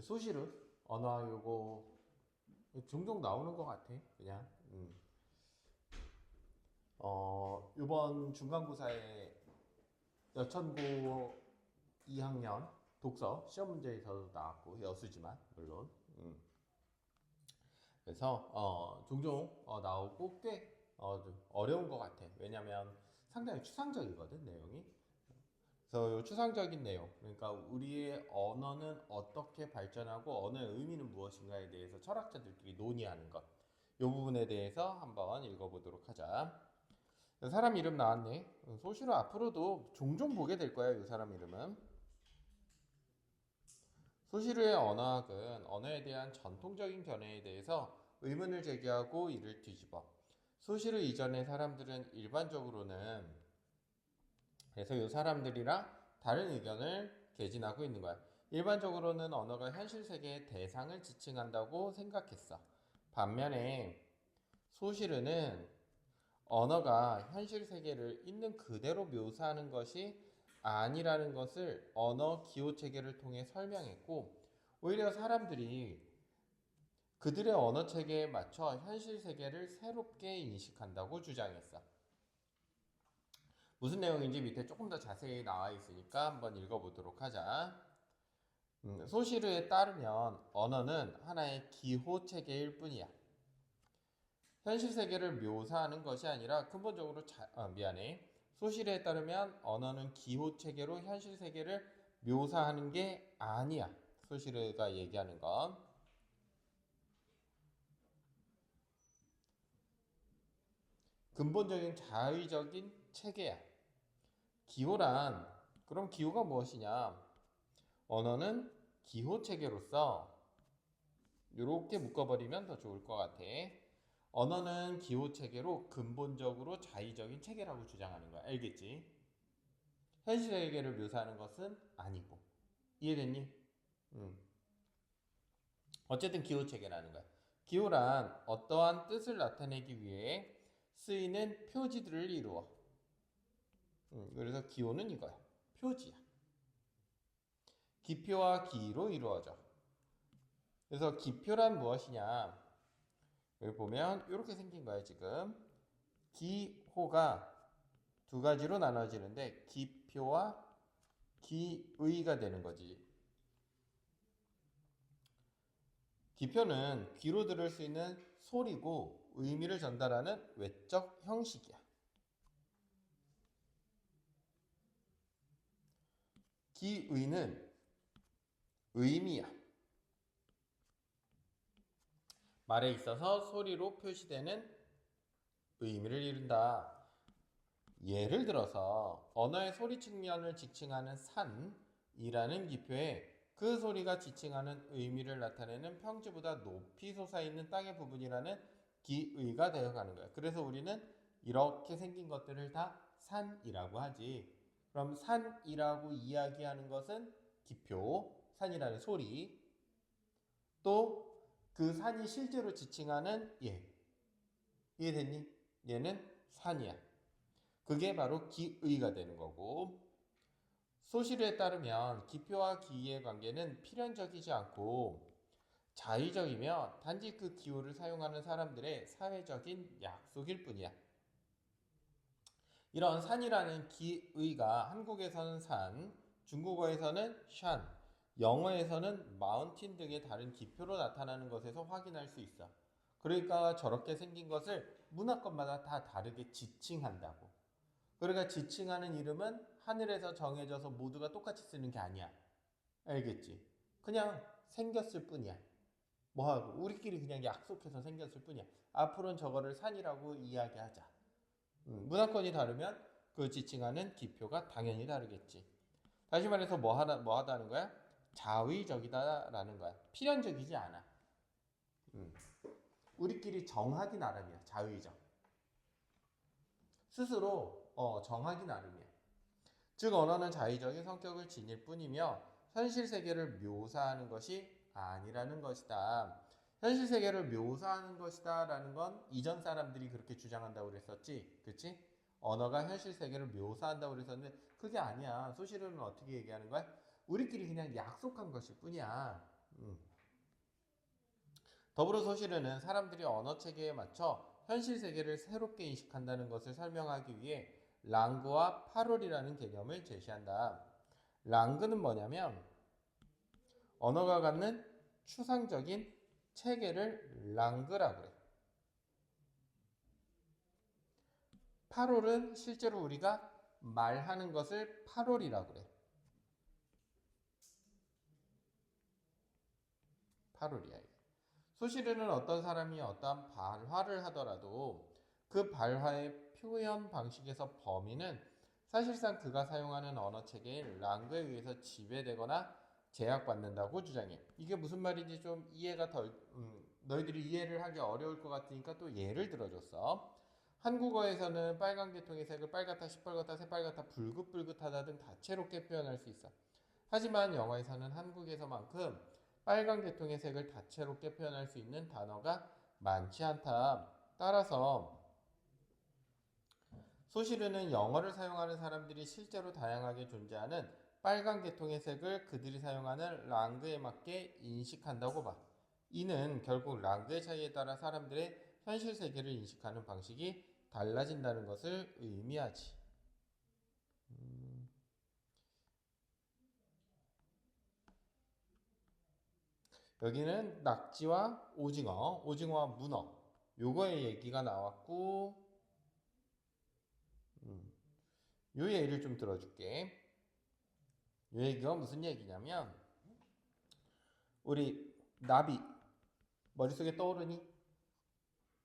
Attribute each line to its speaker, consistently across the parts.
Speaker 1: 소시르 언어 요거 종종 나오는 것 같아 그냥 음. 어 이번 중간고사에 여천고 2학년 독서 시험 문제에서도 나왔고 여수지만 물론 음. 그래서 어 종종 어, 나오고 꽤 어, 좀 어려운 것 같아 왜냐면 상당히 추상적이거든 내용이 그래서 이 추상적인 내용, 그러니까 우리의 언어는 어떻게 발전하고 언어의 의미는 무엇인가에 대해서 철학자들끼리 논의하는 것, 이 부분에 대해서 한번 읽어보도록 하자. 사람 이름 나왔네. 소시로 앞으로도 종종 보게 될 거야, 이 사람 이름은. 소시르의 언어학은 언어에 대한 전통적인 견해에 대해서 의문을 제기하고 이를 뒤집어. 소시르 이전의 사람들은 일반적으로는 그래서 이 사람들이랑 다른 의견을 개진하고 있는 거야. 일반적으로는 언어가 현실 세계의 대상을 지칭한다고 생각했어. 반면에 소시르는 언어가 현실 세계를 있는 그대로 묘사하는 것이 아니라는 것을 언어 기호 체계를 통해 설명했고 오히려 사람들이 그들의 언어 체계에 맞춰 현실 세계를 새롭게 인식한다고 주장했어. 무슨 내용인지 밑에 조금 더 자세히 나와 있으니까 한번 읽어보도록 하자. 음, 소시르에 따르면 언어는 하나의 기호 체계일 뿐이야. 현실 세계를 묘사하는 것이 아니라 근본적으로 자, 아, 미안해. 소시르에 따르면 언어는 기호 체계로 현실 세계를 묘사하는 게 아니야. 소시르가 얘기하는 건. 근본적인 자의적인 체계야. 기호란 그럼 기호가 무엇이냐? 언어는 기호 체계로서 이렇게 묶어버리면 더 좋을 것 같아. 언어는 기호 체계로 근본적으로 자의적인 체계라고 주장하는 거야. 알겠지? 현실 세계를 묘사하는 것은 아니고 이해됐니? 음. 어쨌든 기호 체계라는 거야. 기호란 어떠한 뜻을 나타내기 위해 쓰이는 표지들을 이루어. 음, 그래서 기호는 이거야. 표지야. 기표와 기로 이루어져. 그래서 기표란 무엇이냐? 여기 보면 이렇게 생긴 거야 지금. 기호가 두 가지로 나눠지는데 기표와 기의가 되는 거지. 기표는 귀로 들을 수 있는 소리고 의미를 전달하는 외적 형식이야. 기의는 의미야. 말에 있어서 소리로 표시되는 의미를 이룬다. 예를 들어서 언어의 소리 측면을 지칭하는 산이라는 기표에 그 소리가 지칭하는 의미를 나타내는 평지보다 높이 솟아있는 땅의 부분이라는 기의가 되어가는 거야. 그래서 우리는 이렇게 생긴 것들을 다 산이라고 하지. 그럼 산이라고 이야기하는 것은 기표, 산이라는 소리. 또 그 산이 실제로 지칭하는 예. 이해됐니? 얘는 산이야. 그게 바로 기의가 되는 거고. 소시르에 따르면 기표와 기의 관계는 필연적이지 않고 자의적이며 단지 그 기호를 사용하는 사람들의 사회적인 약속일 뿐이야. 이런 산이라는 기의가 한국에서는 산, 중국어에서는 샨, 영어에서는 마운틴 등의 다른 기표로 나타나는 것에서 확인할 수 있어. 그러니까 저렇게 생긴 것을 문화권마다 다 다르게 지칭한다고. 그러니까 지칭하는 이름은 하늘에서 정해져서 모두가 똑같이 쓰는 게 아니야. 알겠지? 그냥 생겼을 뿐이야. 뭐하고 우리끼리 그냥 약속해서 생겼을 뿐이야. 앞으로는 저거를 산이라고 이야기하자. 음, 문화권이 다르면 그 지칭하는 기표가 당연히 다르겠지. 다시 말해서 뭐 하다 뭐 하다는 거야? 자의적이다라는 거야. 필연적이지 않아. 음. 우리끼리 정하기 나름이야. 자의적. 스스로 어, 정하기 나름이야. 즉 언어는 자의적인 성격을 지닐 뿐이며 현실 세계를 묘사하는 것이 아니라는 것이다. 현실 세계를 묘사하는 것이다 라는 건 이전 사람들이 그렇게 주장한다고 그랬었지. 그치? 언어가 현실 세계를 묘사한다고 그랬었는데 그게 아니야. 소시르는 어떻게 얘기하는 거야? 우리끼리 그냥 약속한 것일 뿐이야. 음. 더불어 소시르는 사람들이 언어 체계에 맞춰 현실 세계를 새롭게 인식한다는 것을 설명하기 위해 랑그와 파롤이라는 개념을 제시한다. 랑그는 뭐냐면 언어가 갖는 추상적인 체계를 랑그라고 그래. 파롤은 실제로 우리가 말하는 것을 파롤이라고 그래. 파롤이야. 이게. 소시르는 어떤 사람이 어떠한 발화를 하더라도 그 발화의 표현 방식에서 범위는 사실상 그가 사용하는 언어 체계인 랑그에 의해서 지배되거나 제약받는다고 주장해. 이게 무슨 말인지 좀 이해가 덜, 음, 너희들이 이해를 하기 어려울 것 같으니까 또 예를 들어줬어. 한국어에서는 빨간 계통의 색을 빨갛다, 시뻘겋다, 새빨갛다, 붉긋붉긋하다 등 다채롭게 표현할 수 있어. 하지만 영어에서는 한국에서만큼 빨간 계통의 색을 다채롭게 표현할 수 있는 단어가 많지 않다. 따라서 소시르는 영어를 사용하는 사람들이 실제로 다양하게 존재하는 빨간 계통의 색을 그들이 사용하는 랑그에 맞게 인식한다고 봐. 이는 결국 랑그의 차이에 따라 사람들의 현실 세계를 인식하는 방식이 달라진다는 것을 의미하지. 음. 여기는 낙지와 오징어, 오징어와 문어 요거의 얘기가 나왔고 음. 요 예를 좀 들어줄게. 요 얘기가 무슨 얘기냐면 우리 나비 머릿속에 떠오르니?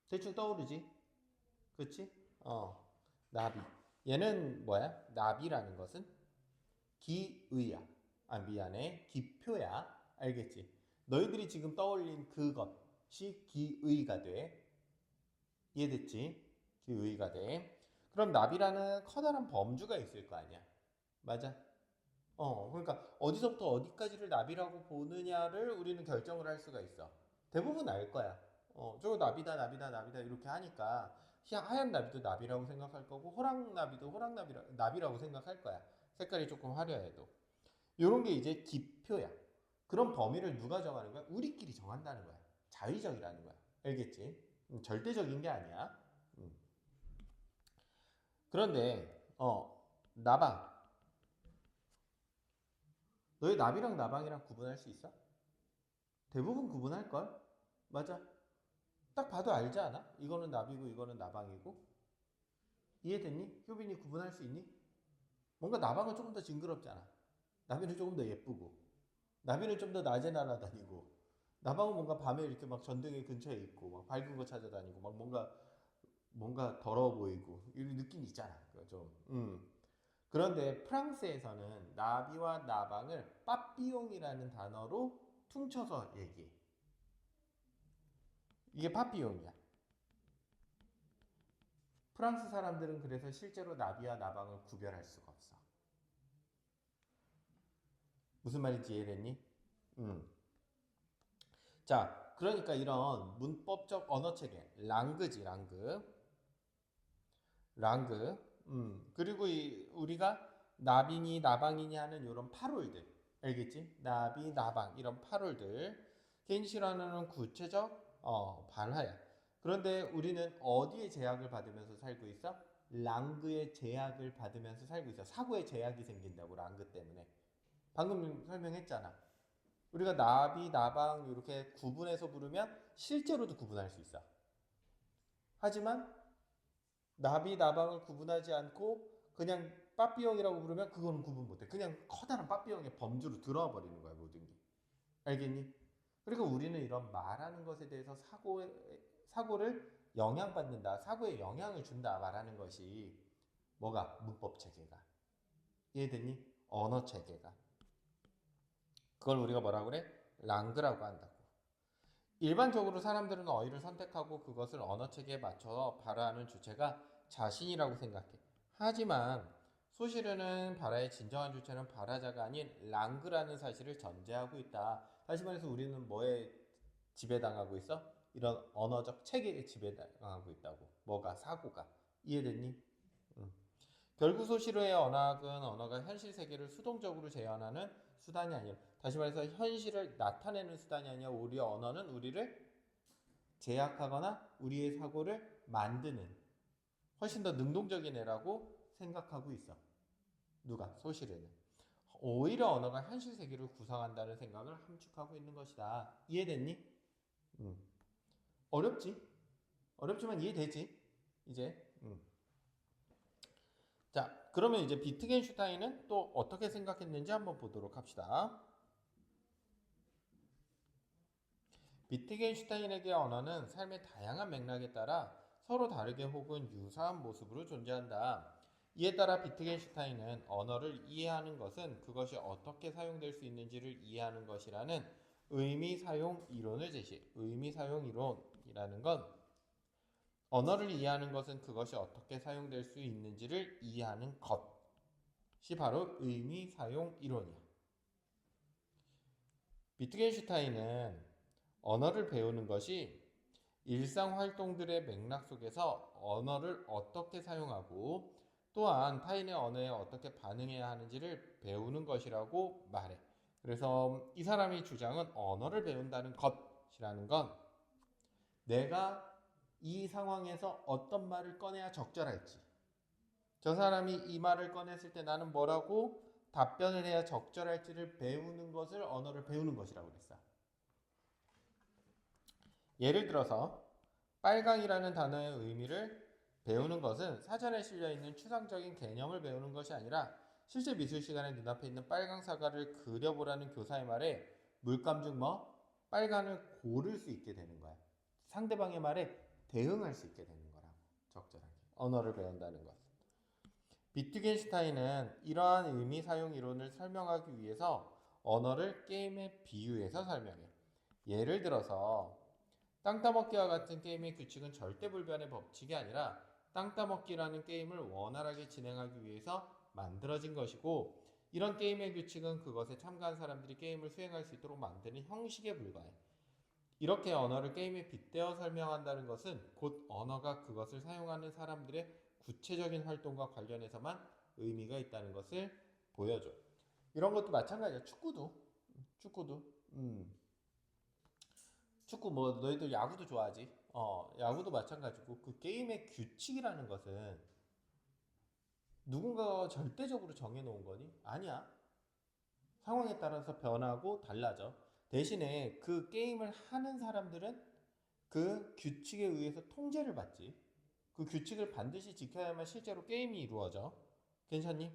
Speaker 1: 대충 떠오르지? 그치? 어, 나비. 얘는 뭐야? 나비라는 것은 기의야. 아, 미안해. 기표야. 알겠지? 너희들이 지금 떠올린 그것이 기의가 돼. 이해됐지? 기의가 돼. 그럼 나비라는 커다란 범주가 있을 거 아니야. 맞아? 어, 그러니까 어디서부터 어디까지를 나비라고 보느냐를 우리는 결정을 할 수가 있어. 대부분 알 거야. 어, 저거 나비다, 나비다, 나비다 이렇게 하니까 하- 하얀 나비도 나비라고 생각할 거고 호랑 나비도 호랑 나비라, 나비라고 생각할 거야. 색깔이 조금 화려해도. 요런 게 이제 기표야. 그런 범위를 누가 정하는 거야? 우리끼리 정한다는 거야. 자의적이라는 거야. 알겠지? 음, 절대적인 게 아니야. 음. 그런데 어 나방 너희 나비랑 나방이랑 구분할 수 있어? 대부분 구분할 걸? 맞아. 딱 봐도 알지 않아? 이거는 나비고 이거는 나방이고. 이해됐니? 효빈이 구분할 수 있니? 뭔가 나방은 조금 더 징그럽잖아. 나비는 조금 더 예쁘고. 나비는 좀 더 낮에 날아다니고. 나방은 뭔가 밤에 이렇게 막 전등의 근처에 있고 막 밝은 거 찾아다니고 막 뭔가 뭔가 더러워 보이고 이런 느낌이 있잖아. 좀. 음. 그런데 프랑스에서는 나비와 나방을 빠삐용이라는 단어로 퉁쳐서 얘기해. 이게 파피용이야. 프랑스 사람들은 그래서 실제로 나비와 나방을 구별할 수가 없어. 무슨 말인지 이해됐니? 음. 자, 그러니까 이런 문법적 언어 체계, 랑그지, 랑그. 랑그. 음. 그리고 이 우리가 나비니 나방이니 하는 이런 파롤들. 알겠지? 나비, 나방 이런 파롤들. 개인시라는 구체적 어, 발화야. 그런데 우리는 어디에 제약을 받으면서 살고 있어? 랑그의 제약을 받으면서 살고 있어. 사고의 제약이 생긴다고 랑그 때문에. 방금 설명했잖아. 우리가 나비, 나방 이렇게 구분해서 부르면 실제로도 구분할 수 있어. 하지만 나비, 나방을 구분하지 않고 그냥 빠삐용이라고 부르면 그거는 구분 못해. 그냥 커다란 빠삐용의 범주로 들어와 버리는 거야 모든 게. 알겠니? 그리고 우리는 이런 말하는 것에 대해서 사고 사고를 영향받는다, 사고에 영향을 준다 말하는 것이 뭐가 문법 체계가 이해됐니? 언어 체계가 그걸 우리가 뭐라 그래? 랑그라고 한다고. 일반적으로 사람들은 어휘를 선택하고 그것을 언어 체계에 맞춰 발화하는 주체가 자신이라고 생각해. 하지만 소시르는 발화의 진정한 주체는 발화자가 아닌 랑그라는 사실을 전제하고 있다. 다시 말해서 우리는 뭐에 지배당하고 있어? 이런 언어적 체계에 지배당하고 있다고. 뭐가 사고가 이해됐니? 응. 결국 소시르의 언어학은 언어가 현실 세계를 수동적으로 재현하는 수단이 아니라 다시 말해서 현실을 나타내는 수단이 아니라 오히려 언어는 우리를 제약하거나 우리의 사고를 만드는 훨씬 더 능동적인 애라고 생각하고 있어. 누가? 소실에는. 오히려 언어가 현실 세계를 구성한다는 생각을 함축하고 있는 것이다. 이해됐니? 음. 어렵지? 어렵지만 이해되지? 이제. 음. 자, 그러면 이제 비트겐슈타인은 또 어떻게 생각했는지 한번 보도록 합시다. 비트겐슈타인에게 언어는 삶의 다양한 맥락에 따라 서로 다르게 혹은 유사한 모습으로 존재한다. 이에 따라 비트겐슈타인은 언어를 이해하는 것은 그것이 어떻게 사용될 수 있는지를 이해하는 것이라는 의미 사용 이론을 제시. 의미 사용 이론이라는 건 언어를 이해하는 것은 그것이 어떻게 사용될 수 있는지를 이해하는 것이 바로 의미 사용 이론이야. 비트겐슈타인은 언어를 배우는 것이 일상 활동들의 맥락 속에서 언어를 어떻게 사용하고 또한 타인의 언어에 어떻게 반응해야 하는지를 배우는 것이라고 말해. 그래서 이 사람이 주장은 언어를 배운다는 것이라는 건 내가 이 상황에서 어떤 말을 꺼내야 적절할지 저 사람이 이 말을 꺼냈을 때 나는 뭐라고 답변을 해야 적절할지를 배우는 것을 언어를 배우는 것이라고 그랬어. 예를 들어서 빨강이라는 단어의 의미를 배우는 것은 사전에 실려 있는 추상적인 개념을 배우는 것이 아니라 실제 미술 시간에 눈앞에 있는 빨강 사과를 그려보라는 교사의 말에 물감 중 뭐 빨간을 고를 수 있게 되는 거야. 상대방의 말에 대응할 수 있게 되는 거라고 적절하게 언어를 배운다는 것. 비트겐슈타인은 이러한 의미 사용 이론을 설명하기 위해서 언어를 게임에 비유해서 설명해. 예를 들어서 땅 따먹기와 같은 게임의 규칙은 절대 불변의 법칙이 아니라 땅 따먹기라는 게임을 원활하게 진행하기 위해서 만들어진 것이고 이런 게임의 규칙은 그것에 참가한 사람들이 게임을 수행할 수 있도록 만드는 형식에 불과해. 이렇게 언어를 게임에 빗대어 설명한다는 것은 곧 언어가 그것을 사용하는 사람들의 구체적인 활동과 관련해서만 의미가 있다는 것을 보여줘. 이런 것도 마찬가지야. 축구도, 축구도. 음. 축구 뭐 너희들 야구도 좋아하지? 어, 야구도 마찬가지고 그 게임의 규칙이라는 것은 누군가가 절대적으로 정해 놓은 거니? 아니야. 상황에 따라서 변하고 달라져. 대신에 그 게임을 하는 사람들은 그 규칙에 의해서 통제를 받지. 그 규칙을 반드시 지켜야만 실제로 게임이 이루어져. 괜찮니?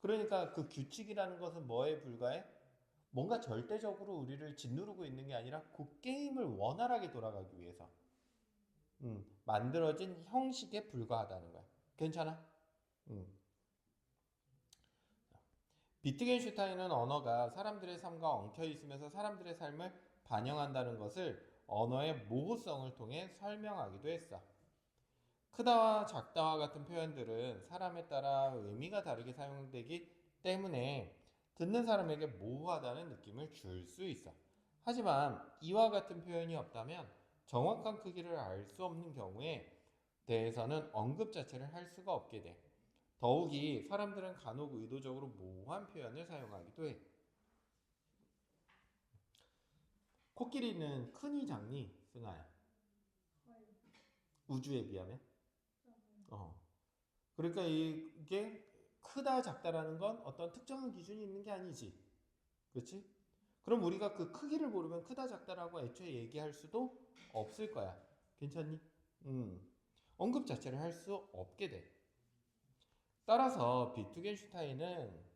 Speaker 1: 그러니까 그 규칙이라는 것은 뭐에 불과해? 뭔가 절대적으로 우리를 짓누르고 있는 게 아니라 그 게임을 원활하게 돌아가기 위해서 음, 만들어진 형식에 불과하다는 거야. 괜찮아? 음. 비트겐슈타인은 언어가 사람들의 삶과 엉켜 있으면서 사람들의 삶을 반영한다는 것을 언어의 모호성을 통해 설명하기도 했어. 크다와 작다와 같은 표현들은 사람에 따라 의미가 다르게 사용되기 때문에 듣는 사람에게 모호하다는 느낌을 줄 수 있어. 하지만 이와 같은 표현이 없다면 정확한 크기를 알 수 없는 경우에 대해서는 언급 자체를 할 수가 없게 돼. 더욱이 사람들은 간혹 의도적으로 모호한 표현을 사용하기도 해. 코끼리는 크니 작니 승아야? 우주에 비하면? 어. 그러니까 이게 크다 작다라는 건 어떤 특정한 기준이 있는 게 아니지. 그렇지? 그럼 우리가 그 크기를 모르면 크다 작다라고 애초에 얘기할 수도 없을 거야. 괜찮니? 음. 언급 자체를 할 수 없게 돼. 따라서 비트겐슈타인은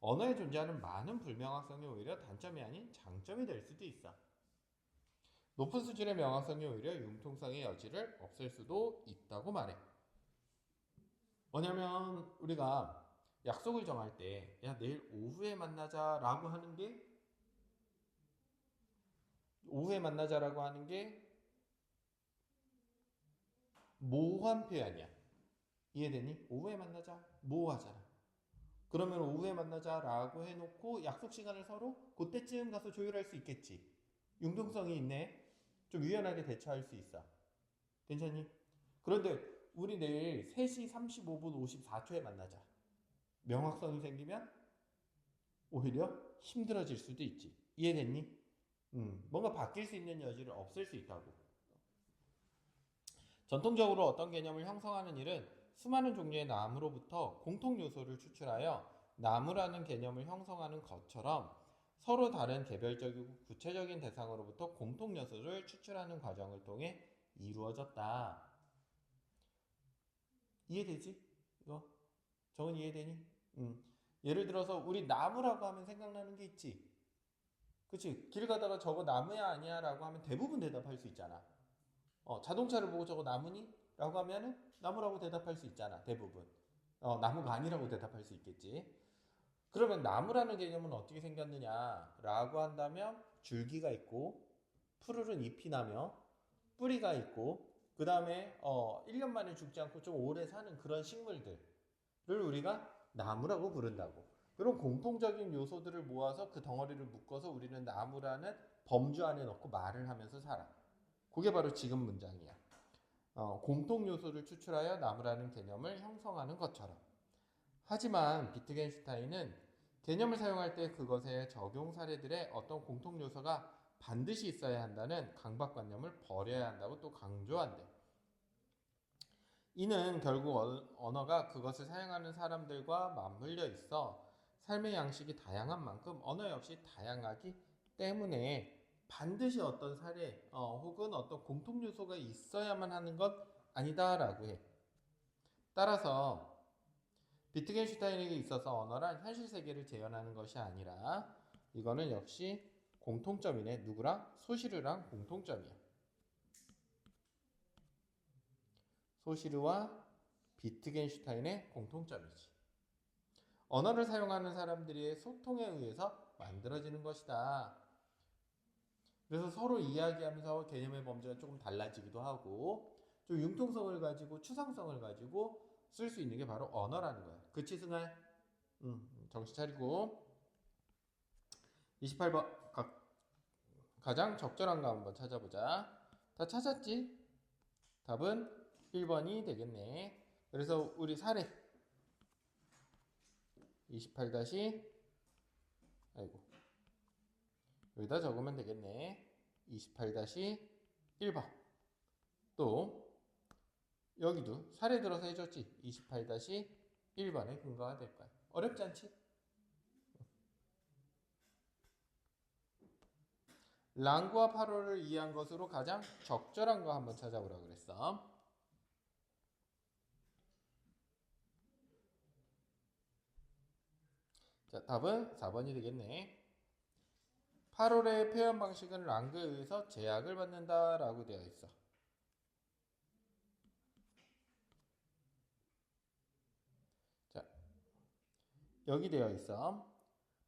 Speaker 1: 언어에 존재하는 많은 불명확성이 오히려 단점이 아닌 장점이 될 수도 있어. 높은 수준의 명확성이 오히려 융통성의 여지를 없앨 수도 있다고 말해. 뭐냐면 우리가 약속을 정할 때, 야, 내일 오후에 만나자 라고 하는 게, 오후에 만나자라고 하는 게 모호한 표현이야. 이해되니? 오후에 만나자. 모호하잖아. 그러면 오후에 만나자라고 해놓고 약속 시간을 서로 그때쯤 가서 조율할 수 있겠지. 융통성이 있네. 좀 유연하게 대처할 수 있어. 괜찮니? 그런데 우리 내일 3시 35분 54초에 만나자. 명확성이 생기면 오히려 힘들어질 수도 있지. 이해됐니? 음, 뭔가 바뀔 수 있는 여지를 없앨 수 있다고. 전통적으로 어떤 개념을 형성하는 일은 수많은 종류의 나무로부터 공통 요소를 추출하여 나무라는 개념을 형성하는 것처럼 서로 다른 개별적이고 구체적인 대상으로부터 공통 요소를 추출하는 과정을 통해 이루어졌다. 이해되지? 이거 정은 이해되니? 음. 예를 들어서 우리 나무라고 하면 생각나는 게 있지. 그치? 길 가다가 저거 나무야 아니야 라고 하면 대부분 대답할 수 있잖아. 어, 자동차를 보고 저거 나무니? 라고 하면은 나무라고 대답할 수 있잖아. 대부분. 어, 나무가 아니라고 대답할 수 있겠지. 그러면 나무라는 개념은 어떻게 생겼느냐? 라고 한다면 줄기가 있고 푸르른 잎이 나며 뿌리가 있고 그 다음에 어, 1년 만에 죽지 않고 좀 오래 사는 그런 식물들을 우리가 나무라고 부른다고. 그런 공통적인 요소들을 모아서 그 덩어리를 묶어서 우리는 나무라는 범주 안에 넣고 말을 하면서 살아. 그게 바로 지금 문장이야. 어, 공통 요소를 추출하여 나무라는 개념을 형성하는 것처럼. 하지만 비트겐슈타인은 개념을 사용할 때 그것의 적용 사례들의 어떤 공통 요소가 반드시 있어야 한다는 강박관념을 버려야 한다고 또 강조한대. 이는 결국 어- 언어가 그것을 사용하는 사람들과 맞물려 있어 삶의 양식이 다양한 만큼 언어 역시 다양하기 때문에 반드시 어떤 사례 어, 혹은 어떤 공통 요소가 있어야만 하는 것 아니다라고 해. 따라서 비트겐슈타인에게 있어서 언어란 현실 세계를 재현하는 것이 아니라 이거는 역시 공통점이네. 누구랑? 소시르랑 공통점이야. 소시르와 비트겐슈타인의 공통점이지. 언어를 사용하는 사람들의 소통에 의해서 만들어지는 것이다. 그래서 서로 이야기하면서 개념의 범주가 조금 달라지기도 하고 좀 융통성을 가지고 추상성을 가지고 쓸 수 있는 게 바로 언어라는 거야. 그치 승할? 응, 정신 차리고 28번 가, 가장 적절한 거 한번 찾아보자. 다 찾았지? 답은 1번이 되겠네. 그래서 우리 사례 28 다시 아이고 여기다 적으면 되겠네. 28 다시 1번 또 여기도 사례 들어서 해줬지. 28 다시 1번에 근거가 될 거야. 어렵지 않지? 랑과 파로를 이해한 것으로 가장 적절한 거 한번 찾아보라 그랬어. 자, 답은 4번이 되겠네. 8월의 표현 방식은 랑그에 의해서 제약을 받는다라고 되어 있어. 자, 여기 되어 있어.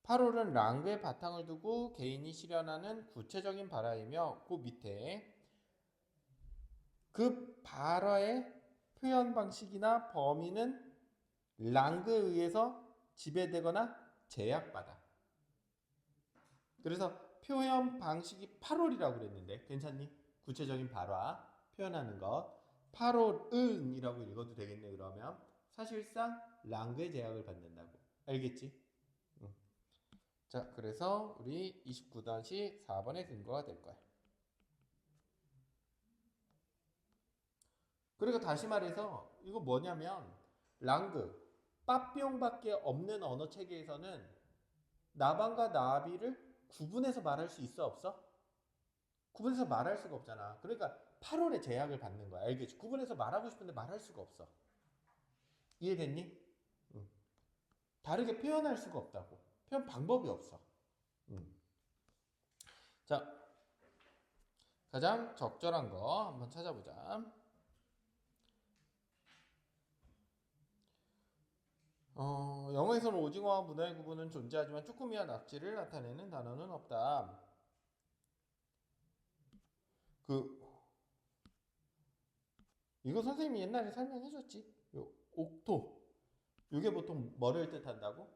Speaker 1: 8월은 랑그의 바탕을 두고 개인이 실현하는 구체적인 발화이며 그 밑에 그 발화의 표현 방식이나 범위는 랑그에 의해서 지배되거나 제약받아. 그래서 표현 방식이 8월이라고 그랬는데 괜찮니? 구체적인 발화 표현하는 것 8월은이라고 읽어도 되겠네 그러면 사실상 랑그의 제약을 받는다고 알겠지? 응. 자 그래서 우리 29단시 4번의 근거가 될 거야 그리고 다시 말해서 이거 뭐냐면 랑그 빠삐용밖에 없는 언어 체계에서는 나방과 나비를 구분해서 말할 수 있어 없어? 구분해서 말할 수가 없잖아. 그러니까 8월에 제약을 받는 거야. 알겠지? 구분해서 말하고 싶은데 말할 수가 없어. 이해됐니? 응. 다르게 표현할 수가 없다고. 표현 방법이 없어. 응. 자, 가장 적절한 거 한번 찾아보자. 어, 영어에서는 오징어와 문어의 구분은 존재하지만 쭈꾸미와 낙지를 나타내는 단어는 없다. 그 이거 선생님이 옛날에 설명해줬지. 요 옥토. 이게 보통 뭐를 뜻한다고?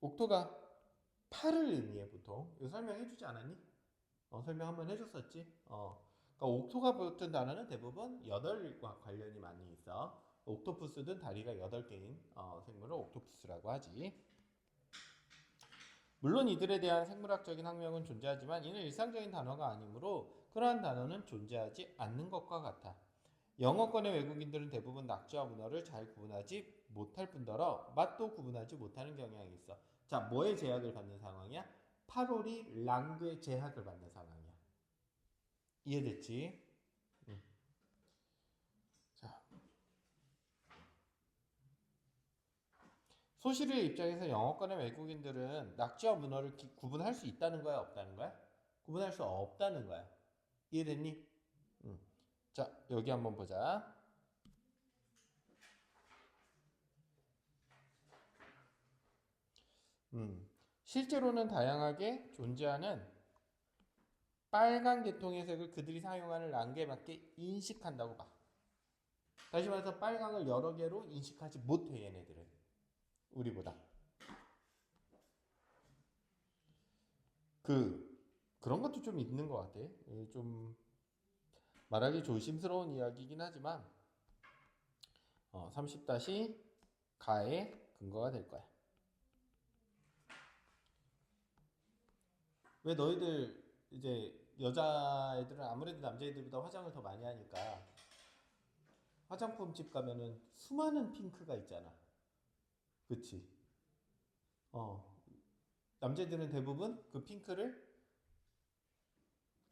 Speaker 1: 옥토가 팔을 의미해 보통. 이거 설명해주지 않았니? 어, 설명 한번 해줬었지. 어, 그러니까 옥토가 붙은 단어는 대부분 여덟과 관련이 많이 있어. 옥토푸스든 다리가 8개인 어, 생물을 옥토푸스라고 하지. 물론 이들에 대한 생물학적인 학명은 존재하지만 이는 일상적인 단어가 아니므로 그러한 단어는 존재하지 않는 것과 같아. 영어권의 외국인들은 대부분 낙지와 문어를 잘 구분하지 못할 뿐더러 맛도 구분하지 못하는 경향이 있어. 자, 뭐에 제약을 받는 상황이야? 파롤이 랑괴 제약을 받는 상황이야. 이해됐지? 소실의 입장에서 영어권의 외국인들은 낙지와 문어를 기- 구분할 수 있다는 거야, 없다는 거야? 구분할 수 없다는 거야. 이해됐니? 응. 자, 여기 한번 보자. 음, 실제로는 다양하게 존재하는 빨간 계통의 색을 그들이 사용하는 랑게 맞게 인식한다고 봐. 다시 말해서 빨강을 여러 개로 인식하지 못해 얘네들은 우리보다. 그 그런 것도 좀 있는 것 같아. 예, 좀 말하기 조심스러운 이야기이긴 하지만 어, 30 다시 가의 근거가 될 거야. 왜 너희들 이제 여자애들은 아무래도 남자애들보다 화장을 더 많이 하니까 화장품 집 가면은 수많은 핑크가 있잖아. 그치? 어. 남자애들은 대부분 그 핑크를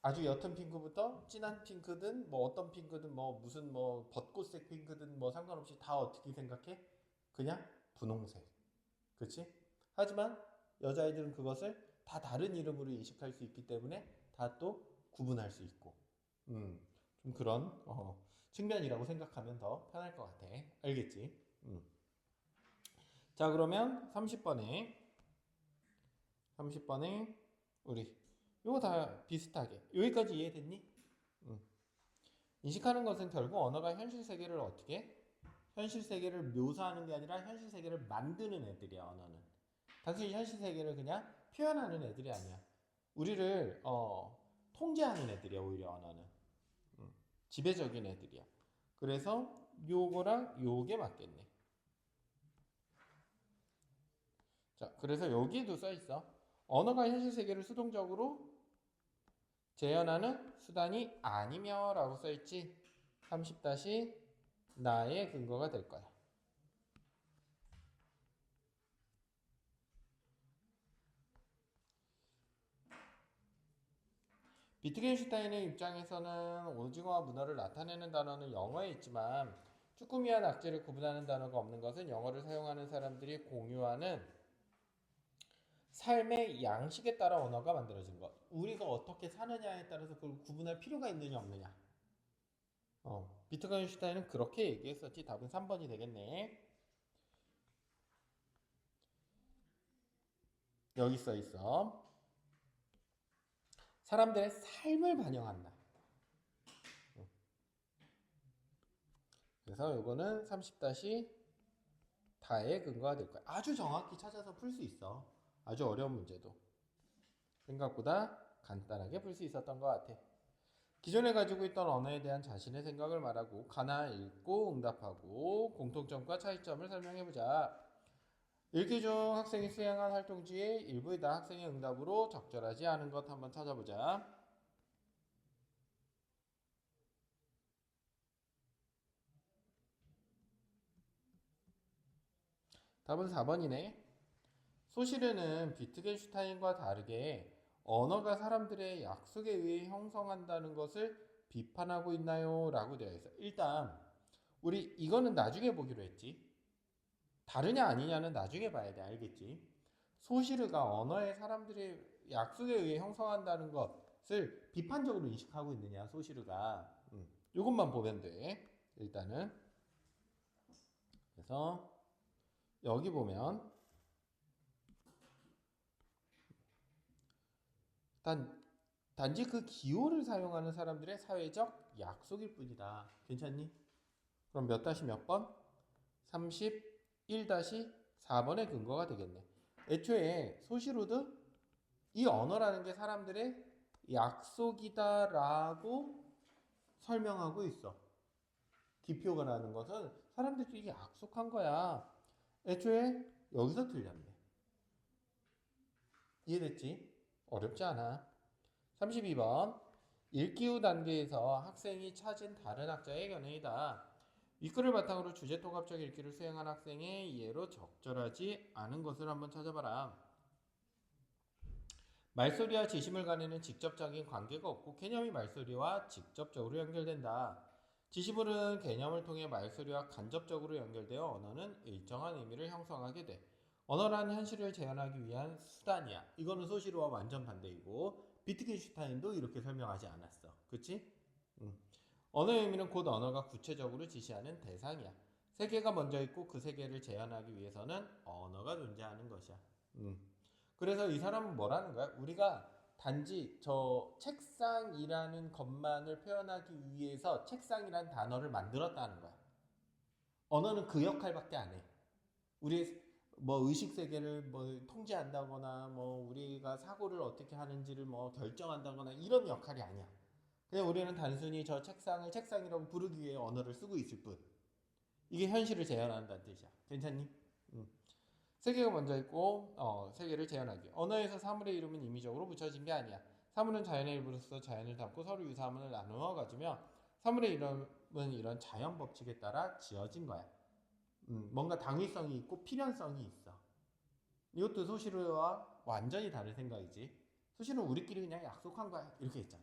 Speaker 1: 아주 옅은 핑크부터 진한 핑크든 뭐 어떤 핑크든 뭐 무슨 뭐 벚꽃색 핑크든 뭐 상관없이 다 어떻게 생각해? 그냥 분홍색. 그치? 하지만 여자아이들은 그것을 다 다른 이름으로 인식할 수 있기 때문에 다 또 구분할 수 있고 음, 좀 그런 어, 측면이라고 생각하면 더 편할 것 같아 알겠지? 음. 자 그러면 30번에 30번에 우리 요거 다 비슷하게 여기까지 이해됐니? 음. 인식하는 것은 결국 언어가 현실 세계를 어떻게 현실 세계를 묘사하는 게 아니라 현실 세계를 만드는 애들이야 언어는 단순히 현실 세계를 그냥 표현하는 애들이 아니야. 우리를 어, 통제하는 애들이야 오히려 언어는 음, 지배적인 애들이야. 그래서 요거랑 요게 맞겠네. 자, 그래서 여기에도 써 있어. 언어가 현실 세계를 수동적으로 재현하는 수단이 아니며 라고 써 있지. 30 다시 나의 근거가 될 거야. 비트겐슈타인의 입장에서는 오징어와 문어를 나타내는 단어는 영어에 있지만 쭈꾸미와 낙지를 구분하는 단어가 없는 것은 영어를 사용하는 사람들이 공유하는 삶의 양식에 따라 언어가 만들어진 것. 우리가 어떻게 사느냐에 따라서 그걸 구분할 필요가 있느냐 없느냐. 어, 비트겐슈타인은 그렇게 얘기했었지. 답은 3번이 되겠네. 여기 써 있어. 사람들의 삶을 반영한다. 그래서 요거는 30-다의 근거가 될 거야. 아주 정확히 찾아서 풀 수 있어. 아주 어려운 문제도. 생각보다 간단하게 풀 수 있었던 것 같아. 기존에 가지고 있던 언어에 대한 자신의 생각을 말하고 가나 읽고 응답하고 공통점과 차이점을 설명해 보자. 읽기 중 학생이 수행한 활동지의 일부이다 학생의 응답으로 적절하지 않은 것 한번 찾아보자. 답은 4번이네. 소시르는 비트겐슈타인과 다르게 언어가 사람들의 약속에 의해 형성한다는 것을 비판하고 있나요? 라고 되어 있어. 일단 우리 이거는 나중에 보기로 했지. 다르냐 아니냐는 나중에 봐야 돼. 알겠지? 소시르가 언어의 사람들의 약속에 의해 형성한다는 것을 비판적으로 인식하고 있느냐, 소시르가. 음, 이것만 보면 돼. 일단은. 그래서 여기 보면 단 단지 그 기호를 사용하는 사람들의 사회적 약속일 뿐이다. 괜찮니? 그럼 몇 다시 몇 번? 31-4번의 근거가 되겠네. 애초에 소시로드 이 언어라는 게 사람들의 약속이다라고 설명하고 있어. 기표가라는 것은 사람들끼리 약속한 거야. 애초에 여기서 틀렸네. 이해됐지? 어렵지 않아. 32번. 읽기 후 단계에서 학생이 찾은 다른 학자의 견해이다. 윗글을 바탕으로 주제 통합적 읽기를 수행한 학생의 이해로 적절하지 않은 것을 한번 찾아봐라. 말소리와 지심을 가리는 직접적인 관계가 없고 개념이 말소리와 직접적으로 연결된다. 지시물은 개념을 통해 말소리와 간접적으로 연결되어 언어는 일정한 의미를 형성하게 돼. 언어란 현실을 재현하기 위한 수단이야. 이거는 소시로와 완전 반대이고 비트겐슈타인도 이렇게 설명하지 않았어. 그치? 응. 언어의 의미는 곧 언어가 구체적으로 지시하는 대상이야. 세계가 먼저 있고 그 세계를 재현하기 위해서는 언어가 존재하는 것이야. 응. 그래서 이 사람은 뭐라는 거야? 우리가 단지 저 책상이라는 것만을 표현하기 위해서 책상이라는 단어를 만들었다는 거야. 언어는 그 역할밖에 안 해. 우리 뭐 의식 세계를 뭐 통제한다거나 뭐 우리가 사고를 어떻게 하는지를 뭐 결정한다거나 이런 역할이 아니야. 그냥 우리는 단순히 저 책상을 책상이라고 부르기 위해 언어를 쓰고 있을 뿐. 이게 현실을 재현한다는 뜻이야. 괜찮니? 응. 세계가 먼저 있고 어, 세계를 재현하기. 언어에서 사물의 이름은 임의적으로 붙여진 게 아니야. 사물은 자연의 일부로서 자연을 담고 서로 유사함을 나누어 가지며 사물의 이름은 이런 자연 법칙에 따라 지어진 거야. 음, 뭔가 당위성이 있고 필연성이 있어. 이것도 소시르와 완전히 다른 생각이지. 소시는 우리끼리 그냥 약속한 거야. 이렇게 했잖아.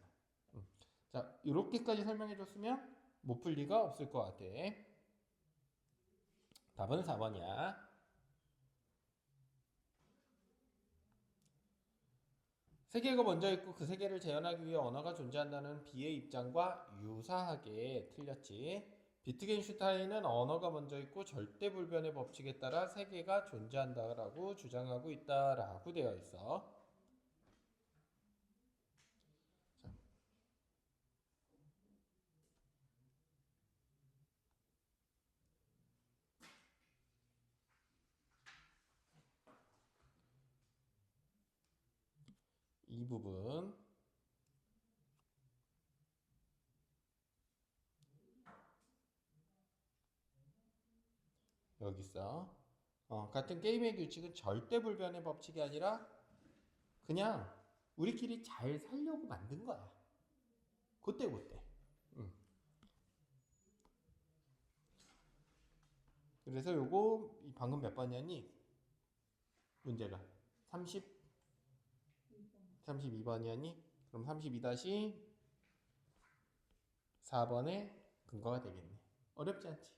Speaker 1: 음. 자, 이렇게까지 설명해 줬으면 못 풀 리가 없을 것 같아. 답은 4번이야. 세계가 먼저 있고 그 세계를 재현하기 위해 언어가 존재한다는 비의 입장과 유사하게 틀렸지. 비트겐슈타인은 언어가 먼저 있고 절대 불변의 법칙에 따라 세계가 존재한다라고 주장하고 있다라고 되어 있어. 자. 이 부분 여기 있어. 어, 같은 게임의 규칙은 절대 불변의 법칙이 아니라 그냥 우리끼리 잘 살려고 만든 거야. 그때 그때. 응. 그래서 요거 이 방금 몇 번이었니? 문제가 30 32번이었니? 그럼 32-4번의 근거가 되겠네. 어렵지 않지?